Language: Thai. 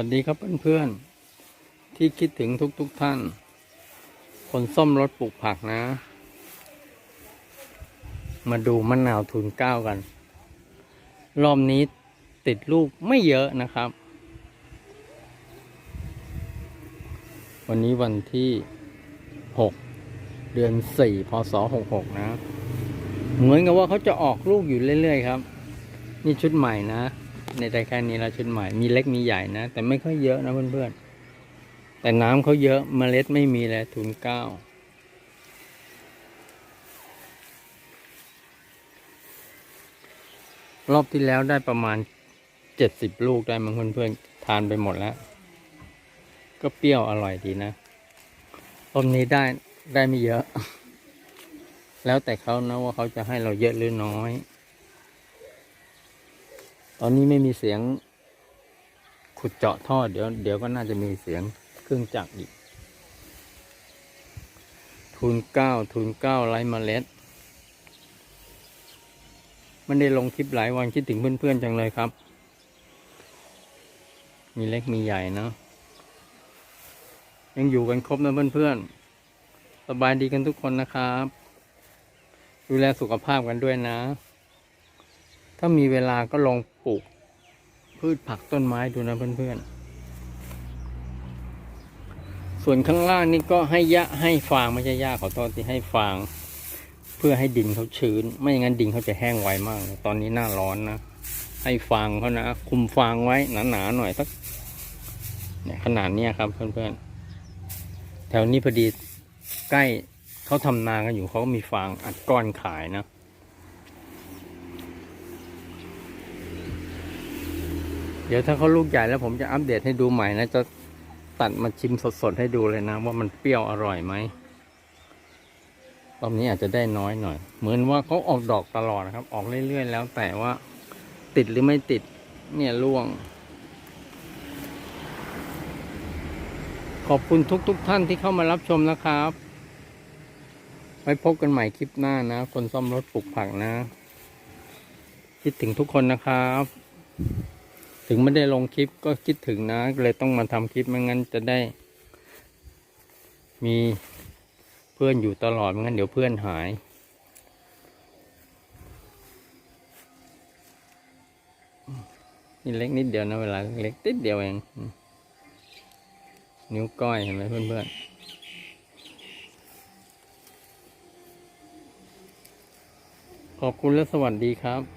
วัสดีครับเพื่อนๆ ที่คิดถึงทุกๆทท่าน คนส้มรถปลูกผักนะ มาดูมะนาวทุนเก้ากัน รอบนี้ติดลูกไม่เยอะนะครับ วันนี้วันที่หกเดือนสี่พศหกหกนะ เหมือนกับว่าเขาจะออกลูกอยู่เรื่อยๆครับ นี่ชุดใหม่นะ ในใจแค่นี้แล้วชุดใหม่ มีเล็กมีใหญ่นะ แต่ไม่ค่อยเยอะนะเพื่อนๆ แต่น้ำเขาเยอะเมล็ดไม่มีเลยทุนเก้ารอบที่แล้วได้ประมาณเจ็ดสิบลูกได้มั้งเพื่อนๆ ทานไปหมดแล้ว ก็เปรี้ยวอร่อยดีนะรอบนี้ได้ได้ไม่เยอะ แล้วแต่เขานะว่าเขาจะให้เราเยอะหรือน้อย ตอนนี้ไม่มีเสียง ขุดเจาะท่อเดี๋ยวเดี๋ยวก็น่าจะมีเสียงเครื่องจักรอีก ทุนเก้าทุนเก้าไร้เมล็ด มันได้ลงคลิปหลายวันคิดถึงเพื่อนๆจังเลยครับ มีเล็กมีใหญ่เนาะยังอยู่กันครบนะเพื่อนๆ สบายดีกันทุกคนนะครับ ดูแลสุขภาพกันด้วยนะ ถ้ามีเวลาก็ลง ปลูก พืชผักต้นไม้ดูนะเพื่อนๆ ส่วนข้างล่างนี่ก็ให้ยะให้ฟางไม่ใช่หญ้าขอโทษที่ให้ฟาง เพื่อให้ดินเขาชื้น ไม่อย่างนั้นดินเขาจะแห้งไวมาก ตอนนี้หน้าร้อนนะ ให้ฟางเขานะ คุมฟางไว้หนาๆหน่อยสักเนี่ยขนาดเนี้ยครับเพื่อนๆ แถวนี้พอดีใกล้เขาทำนากันอยู่เขาก็มีฟางอัดก้อนขายนะ เดี๋ยวถ้าเขาลูกใหญ่แล้วผมจะอัปเดตให้ดูใหม่นะ จะตัดมาชิมสดๆให้ดูเลยนะ ว่ามันเปรี้ยวอร่อยไหมรอบนี้อาจจะได้น้อยหน่อย เหมือนว่าเขาออกดอกตลอดนะครับ ออกเรื่อยๆแล้วแต่ว่าติดหรือไม่ติดเนี่ยร่วง ขอบคุณทุกๆทท่านที่เข้ามารับชมนะครับ ไว้พบกันใหม่คลิปหน้านะ คนซ่อมรถปลูกผักนะ คิดถึงทุกคนนะครับ ถึงไม่ได้ลงคลิปก็คิดถึงนะเลยต้องมาทำคลิปไม่งั้นจะได้ มีเพื่อนอยู่ตลอดไม่งั้นเดี๋ยวเพื่อนหาย นี่เล็กนิดเดียวนะเวลาเล็กติดเดียวเอง นิ้วก้อยเห็นไหมเพื่อนๆขอบคุณและสวัสดีครับ